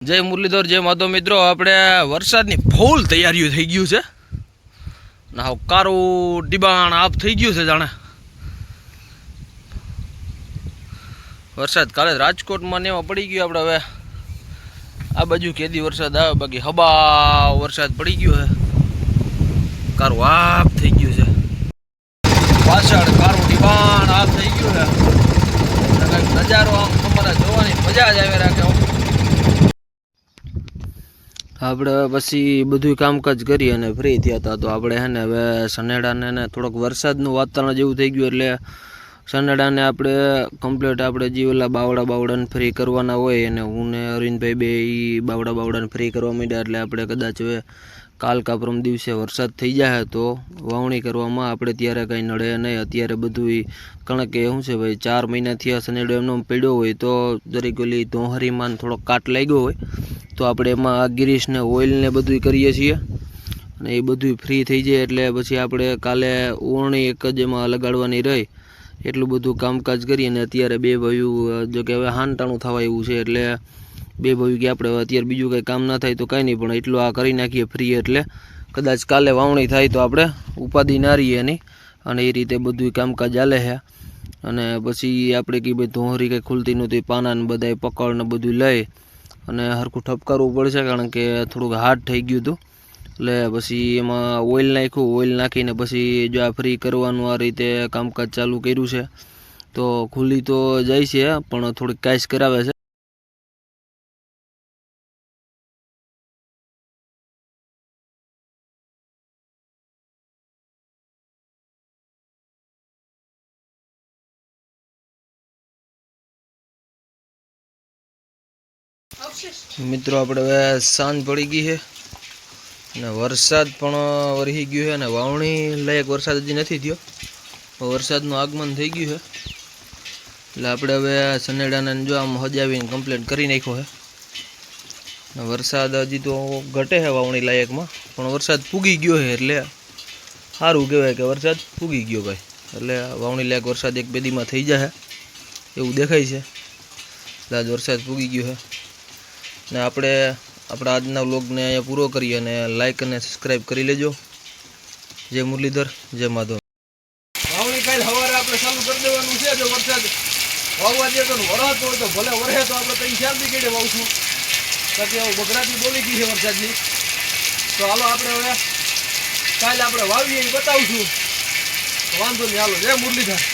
જય મુરલીધર, જય માધવ મિત્રો. આપણે વરસાદની ફૂલ તૈયારીઓ થઈ ગયું છે. ને હાવ કારું ડિબાણ આપ થઈ ગયું છે જાણે. વરસાદ કાલે રાજકોટમાં ને એમાં પડી ગયો આપણે હવે. આ બાજુ કેદી વરસાદ આવે, બાકી હબા વરસાદ પડી ગયો છે. કારું આપ થઈ ગયું છે. પાછળ કારું ડિબાણ આપ થઈ ગયું છે. નજારો આમ તમારા જોવાની મજા જ આવી રાખે. આપણે પછી બધું કામકાજ કરી અને ફ્રી થયા હતા, તો આપણે હે ને હવે સનેડાને ને થોડોક વરસાદનું વાતાવરણ જેવું થઈ ગયું એટલે સનેડાને આપણે કમ્પ્લીટ આપણે જે ઓલા બાવડા બાવડાને ફ્રી કરવાના હોય અને હું ને અરવિંદભાઈ બે એ બાવડા બાવડાને ફ્રી કરવા માંડ્યા એટલે આપણે કદાચ હવે કાલ કા દિવસે વરસાદ થઈ જાય તો વાવણી કરવામાં આપણે ત્યારે કાંઈ નડે નહીં. અત્યારે બધું કણક કે શું છે ભાઈ, ચાર મહિનાથી આ સનેડો એમનો એમ પડ્યો હોય તો જરીક ઓલી ધોહરીમાં થોડો કાટ લાગ્યો હોય તો આપણે એમાં આ ગિરીશ ઓઇલને બધું કરીએ છીએ અને એ બધું ફ્રી થઈ જાય એટલે પછી આપણે કાલે ઓરણી એક જ એમાં લગાડવાની રહી. એટલું બધું કામકાજ કરીએ અને અત્યારે બે ભાઈઓ જો કે હવે હાનટાણું થવા એવું છે એટલે બે ભાઈ કે આપણે અત્યારે બીજું કંઈ કામ ના થાય તો કાંઈ નહીં, પણ એટલું આ કરી નાખીએ ફ્રી એટલે. કદાચ કાલે વાવણી થાય તો આપણે ઉપાધિ ના રહીએ એની. અને એ રીતે બધું કામકાજ ચાલે છે. અને પછી આપણે કે ભાઈ ધોહરી કંઈ ખુલતી નહોતી પાનાને બધા બધાય પકડ ને બધું લઈ. અને હરખું ઠપકારવું પડશે કારણ કે થોડુંક હાર્ડ થઈ ગયું હતું. એટલે પછી એમાં ઓઇલ નાખ્યું, ઓઇલ નાખીને પછી જો આ ફ્રી કરવાનું આ રીતે કામકાજ ચાલુ કર્યું છે, તો ખુલ્લી તો જાય છે, પણ થોડીક કાશ કરાવે છે. મિત્રો, આપણે હવે સાંજ પડી ગઈ છે અને વરસાદ પણ વરસી ગયો છે અને વાવણી લાયક વરસાદ હજી નથી થયો. વરસાદનું આગમન થઈ ગયું છે. એટલે આપણે હવે સનેડાને જો આમ હજાવીને કમ્પ્લેન કરી નાખ્યો છે. વરસાદ હજી તો ઘટે છે વાવણી લાયકમાં, પણ વરસાદ પૂગી ગયો છે એટલે સારું કહેવાય કે વરસાદ પૂગી ગયો ભાઈ. એટલે વાવણી લાયક વરસાદ એક બેદીમાં થઈ જશે એવું દેખાય છે. એટલે આજ વરસાદ પૂગી ગયો છે. ને આપણે આપણા આજના વ્લોગને અહીંયા પૂરો કરીએ અને લાઈક અને સબસ્ક્રાઈબ કરી લેજો. જય મુરલીધર, જય માધવ. વાવણી કાલ સવારે આપણે ચાલુ કરી દેવાનું છે, જો વરસાદ વાવવા દે તો વરસાદ હોય તો ભલે વરસે તો આપણે ચાર બી કેડે વાવશું. કે હવે બગડાતી બોલી ગઈ છે વરસાદની. તો હાલો આપણે હવે કાલે આપણે વાવીએ એ બતાવશું. વાંધો નહીં, હાલો, જય મુરલીધર.